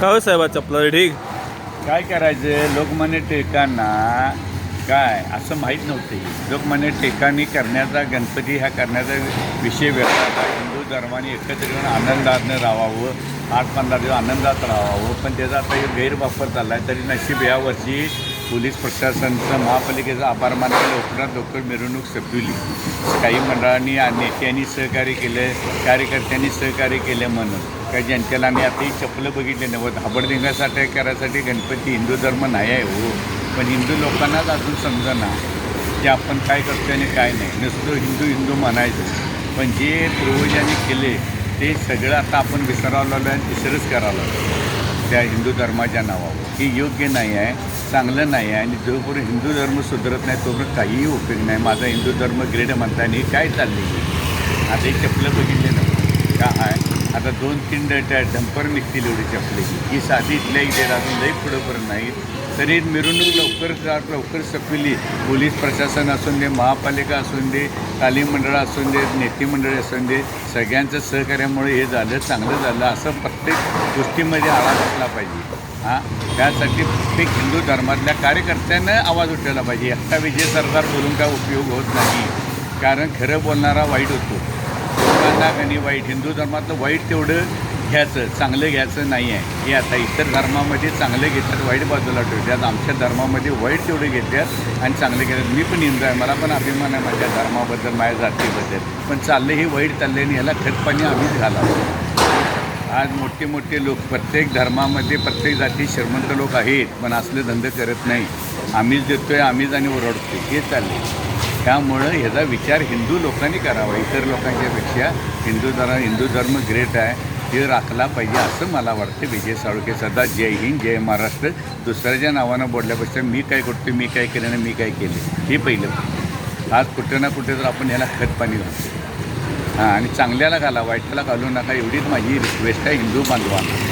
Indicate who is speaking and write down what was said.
Speaker 1: काय साहेबा चपला ठीक
Speaker 2: काय करायचं? लोकमान्य टिळकांना काय? असं माहीत नव्हते. लोकमान्य टिळकांनी करण्याचा गणपती ह्या करण्याचा विषय वेगळा होता. हिंदू धर्माने एकत्र येऊन आनंदानं राहावं आठ पंधरा दिवस आनंदात राहावं पण त्याचा आता हे गैरवापर चालला आहे तरी नशीब यावर्षी पोलीस प्रशासनाचं महापालिकेचा आभार मानायला लवकरात लवकर मिरवणूक सपविली काही मंडळांनी आणि नेत्यांनी सहकार्य केलं कार्यकर्त्यांनी सहकार्य केलं म्हणून. काही जनतेला आम्ही आताही चपलं बघितले नव्हतं हाबडदिंगासाठी करायसाठी गणपती हिंदू धर्म नाही आहे हो. पण हिंदू लोकांनाच अजून समजना की आपण काय करतो आणि काय नाही. नुसतं हिंदू हिंदू म्हणायचं. पण जे पूर्वजांनी केले ते सगळं आता आपण विसरावं लागलो आणि विसरच करावं लागलो त्या हिंदू धर्माच्या नावावर. हे योग्य नाही आहे. चांगलं नाही आहे आणि जोपर्यंत हिंदू धर्म सुधरत नाही तोपर्यंत काहीही उपयोग नाही. माझा हिंदू धर्म ग्रेड म्हणता आणि काय चालली आता ही चपलं बघितले ना. का आहे? आता दोन तीन त्या डंपर निघतील एवढी चपलेची ही साधी इथल्या इथे अजून लई पुढंपर्यंत नाही तरी मिरवणूक लवकर लवकर सपविली. पोलीस प्रशासन असून दे महापालिका असून दे तालीम मंडळ असून दे नेते मंडळी असून दे सगळ्यांचं सहकार्यामुळे हे झालं चांगलं झालं. असं प्रत्येक गोष्टीमध्ये आळा घातला पाहिजे. हां त्यासाठी प्रत्येक हिंदू धर्मातल्या कार्यकर्त्यानं आवाज उठवला पाहिजे. आत्ता विजय सरदार बोलून काय उपयोग होत नाही. कारण खरं बोलणारा वाईट होतो. लोकांना आणि वाईट हिंदू धर्मातलं वाईट तेवढं घ्यायचं चांगलं घ्यायचं नाही आहे हे आता इतर धर्मामध्ये चांगलं घेतात वाईट बाजूला ठेवतात. आमच्या धर्मामध्ये वाईट तेवढे घेतात आणि चांगले घेतात. मी पण हिंदू आहे. मला पण अभिमान आहे माझ्या धर्माबद्दल माझ्या जातीबद्दल. पण चाललं हे वाईट चाललं आणि ह्याला खतपाणी आम्हीच घालावं. आज मोठे मोठे लोक प्रत्येक धर्मामध्ये प्रत्येक जाती श्रीमंत लोक आहेत पण असले धंदे करत नाही. आम्हीच देतो आहे आम्हीच आणि ओरडतो हे चालले त्यामुळं ह्याचा विचार हिंदू लोकांनी करावा इतर लोकांच्यापेक्षा. हिंदू धर्म हिंदू धर्म ग्रेट आहे. हे राखला पाहिजे असं मला वाटतं. विजय साळुके सदा जय हिंद जय महाराष्ट्र. दुसऱ्याच्या नावानं बोलल्यापेक्षा मी काय करतो मी काय केलं आणि मी काय केले हे पहिलं. आज कुठे ना कुठे तर आपण ह्याला खत पाणी घालतो आणि चांगल्याला घाला वाईटाला घालू नका एवढीच माझी रिक्वेस्ट आहे हिंदू बांधवांना.